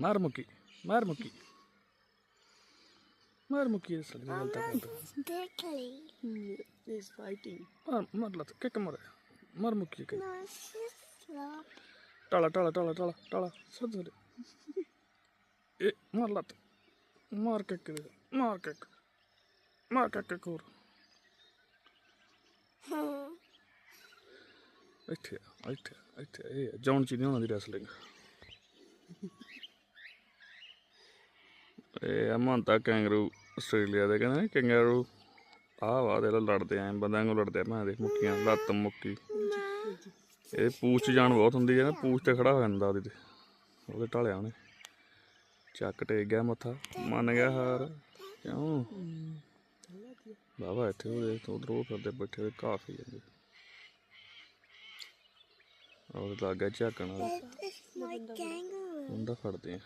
മാർമുക്കി മാർമുക്കി. മാർമുക്കി കേക്ക മോറെ. മാർമുക്കി ടള ടള ടള ടള ടള. ശ്രദ്ധിച്ചിട്ട് ഏ മാറലാത്ത മാർക്കക്ക് മാർക്കക്ക്. മാർക്കക്കൂർ ਇੱਥੇ ਆ, ਇੱਥੇ ਆ, ਇੱਥੇ ਆ, ਇਹ ਆ, ਜੌਨ ਚ ਨਹੀਂ ਉਹਨਾਂ ਦੀ ਰੈਸਲਿੰਗ ਇਹ ਅਮੰਤਾ ਕੈਂਗਰੂ ਆਸਟ੍ਰੇਲੀਆ ਦੇ ਕਹਿੰਦੇ ਨੇ ਕੈਂਗਰੂ ਆਹ ਵਾ ਦੇ ਲੜਦੇ ਆਂ ਬੰਦਿਆਂ ਨੂੰ ਲੜਦੇ ਆ ਮੈਂ ਦੇ ਮੁੱਕੀਆਂ ਲੱਤ ਮੁੱਕੀ। ਇਹ ਪੂਛ 'ਚ ਜਾਨ ਬਹੁਤ ਹੁੰਦੀ ਹੈ ਨਾ ਪੂਛ ਤੇ ਖੜਾ ਹੋ ਜਾਂਦਾ ਉਹਦੇ ਤੇ ਉਹਦੇ ਢਾਲਿਆ ਉਹਨੇ ਚੱਕ ਟੇਕ ਗਿਆ ਮੱਥਾ ਮੰਨ ਗਿਆ ਹਾਰ ਕਿਉਂ? ਬਾਬਾ ਇੱਥੇ ਉਹਦੇ ਤੋਂ ਉਧਰੋਂ ਫਿਰਦੇ ਬੈਠੇ ਹੋਏ ਕਾਫੀ ਜਾਂਦੇ ਉਹਦੇ ਲੱਗ ਝਾਕਣ. ਉਹਦਾ ਫੜਦੇ ਆ